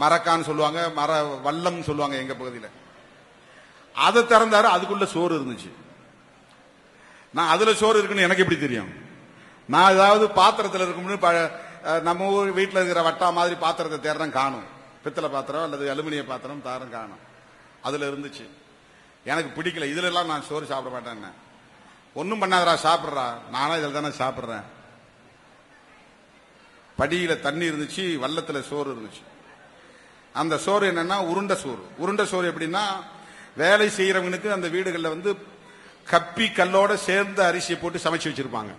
மரக்கான்னு சொல்லுவாங்க மர வல்லம் சொல்லுவாங்க எங்க பகுதியில். அதை திறந்தாரு அதுக்குள்ள சோறு இருந்துச்சு. நான் அதுல சோறு இருக்குன்னு எனக்கு எப்படி தெரியும்? நான் ஏதாவது பாத்திரத்தில் இருக்கும்னு ப- நம்ம ஊர் வீட்டில் இருக்கிற வட்டா மாதிரி பாத்திரத்தை தேடுறேன் காணும். பித்தளை பாத்திரம் அல்லது அலுமினிய பாத்திரம் தாரம் காணும். அதுல இருந்துச்சு. எனக்கு பிடிக்கல. இதுல எல்லாம் நான் சோறு சாப்பிட மாட்டேன். ஒன்றும் பண்ணாதடா சாப்பிட்றா. நானா இதில் தானே சாப்பிட்றேன். படியில தண்ணி இருந்துச்சு வல்லத்தில் சோறு இருந்துச்சு. அந்த சோறு என்னன்னா உருண்டை சோறு. உருண்டை சோறு எப்படின்னா வேலை செய்யறவங்களுக்கு அந்த வீடுகளில் வந்து கப்பி கல்லோட சேர்ந்த அரிசியை போட்டு சமைச்சு வச்சிருப்பாங்க.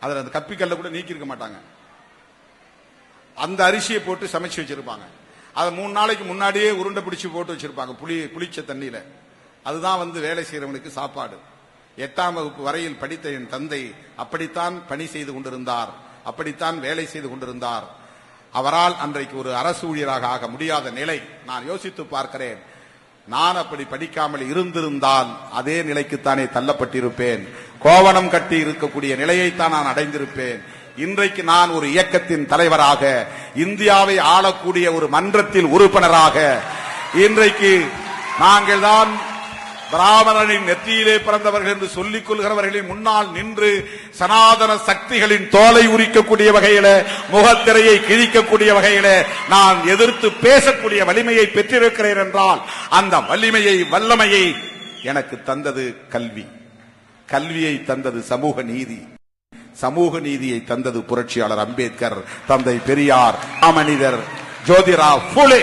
அதில் அந்த கப்பி கல்லை கூட நீக்கியிருக்க மாட்டாங்க. அந்த அரிசியை போட்டு சமைச்சு வச்சிருப்பாங்க. அதை மூணு நாளைக்கு முன்னாடியே உருண்டை பிடிச்சி போட்டு வச்சிருப்பாங்க புளி புளிச்ச தண்ணியில. அதுதான் வந்து வேலை செய்யறவனுக்கு சாப்பாடு. எட்டாம் வகுப்பு வரையில் படித்த என் தந்தை அப்படித்தான் பணி செய்து கொண்டிருந்தார். அப்படித்தான் வேலை செய்து கொண்டிருந்தார். அவரால் அன்றைக்கு ஒரு அரசு ஊழியராக ஆக முடியாத நிலை நான் யோசித்து பார்க்கிறேன். நான் அப்படி படிக்காமல் இருந்திருந்தால் அதே நிலைக்குத்தானே தள்ளப்பட்டிருப்பேன். கோவணம் கட்டி இருக்கக்கூடிய நிலையைத்தான் நான் அடைந்திருப்பேன். இன்றைக்கு நான் ஒரு இயக்கத்தின் தலைவராக இந்தியாவை ஆளக்கூடிய ஒரு மன்றத்தில் உறுப்பினராக இன்றைக்கு நாங்கள் தான் பிராமணனின் நெத்தியிலே பிறந்தவர்கள் என்று சொல்லிக் கொள்கிறவர்களின் முன்னால் நின்று சனாதன சக்திகளின் தோலை உரிக்கக்கூடிய வகையில முகத்திரையை கிழிக்கக்கூடிய வகையில நான் எதிர்த்து பேசக்கூடிய வலிமையை பெற்றிருக்கிறேன் என்றால் அந்த வலிமையை வல்லமையை எனக்கு தந்தது கல்வி. கல்வியை தந்தது சமூக நீதி. சமூக நீதியை தந்தது புரட்சியாளர் அம்பேத்கர் தந்தை பெரியார் அமனிதர் ஜோதிரா புலே